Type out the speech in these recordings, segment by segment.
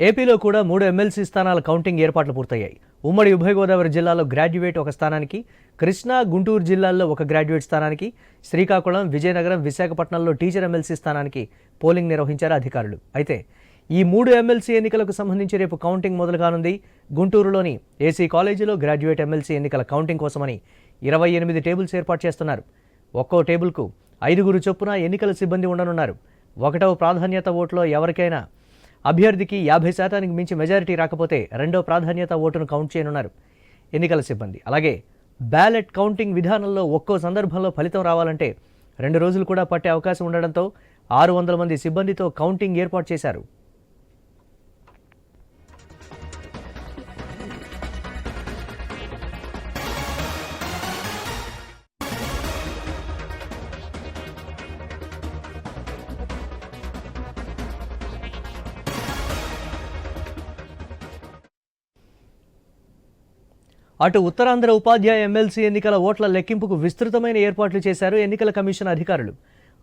ఏపీలో కూడా మూడు ఎమ్మెల్సీ స్థానాల కౌంటింగ్ ఏర్పాట్లు పూర్తయ్యాయి. ఉమ్మడి ఉభయ గోదావరి జిల్లాలో గ్రాడ్యుయేట్ ఒక స్థానానికి కృష్ణా గుంటూరు జిల్లాల్లో ఒక గ్రాడ్యుయేట్ స్థానానికి శ్రీకాకుళం విజయనగరం విశాఖపట్నంలో టీచర్ ఎమ్మెల్సీ స్థానానికి పోలింగ్ నిర్వహించారు అధికారులు. అయితే ఈ మూడు ఎమ్మెల్సీ ఎన్నికలకు సంబంధించి రేపు కౌంటింగ్ మొదలు కానుంది గుంటూరులోని ఏసీ కాలేజీలో గ్రాడ్యుయేట్ ఎమ్మెల్సీ ఎన్నికల కౌంటింగ్ కోసమని ఇరవై ఎనిమిది టేబుల్స్ ఏర్పాటు చేస్తున్నారు. ఒక్కో టేబుల్కు ఐదుగురు చొప్పున ఎన్నికల సిబ్బంది ఉండనున్నారు. ఒకటవ ప్రాధాన్యత ఓట్లో ఎవరికైనా అభ్యర్థికి యాభై శాతానికి మించి మెజారిటీ రాకపోతే రెండో ప్రాధాన్యత ఓటును కౌంట్ చేయనున్నారు ఎన్నికల సిబ్బంది. అలాగే బ్యాలెట్ కౌంటింగ్ విధానంలో ఒక్కో సందర్భంలో ఫలితం రావాలంటే రెండు రోజులు కూడా పట్టే అవకాశం ఉండడంతో ఆరు వందల మంది సిబ్బందితో కౌంటింగ్ ఏర్పాటు చేశారు. అటు ఉత్తరాంధ్ర ఉపాధ్యాయ ఎమ్మెల్సీ ఎన్నికల ఓట్ల లెక్కింపుకు విస్తృతమైన ఏర్పాట్లు చేశారు ఎన్నికల కమిషన్ అధికారులు.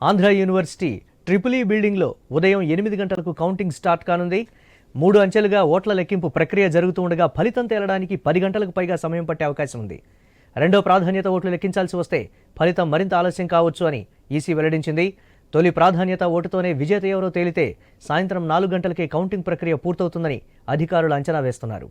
ఆంధ్ర యూనివర్సిటీ ట్రిపుల్ ఈ బిల్డింగ్లో ఉదయం ఎనిమిది గంటలకు కౌంటింగ్ స్టార్ట్ కానుంది. మూడు అంచెలుగా ఓట్ల లెక్కింపు ప్రక్రియ జరుగుతూ ఉండగా ఫలితం తేలడానికి పది గంటలకు పైగా సమయం పట్టే అవకాశం ఉంది. రెండో ప్రాధాన్యత ఓట్లు లెక్కించాల్సి వస్తే ఫలితం మరింత ఆలస్యం కావచ్చు అని ఈసీ వెల్లడించింది. తొలి ప్రాధాన్యత ఓటుతోనే విజేత ఎవరో తేలితే సాయంత్రం నాలుగు గంటలకే కౌంటింగ్ ప్రక్రియ పూర్తవుతుందని అధికారులు అంచనా వేస్తున్నారు.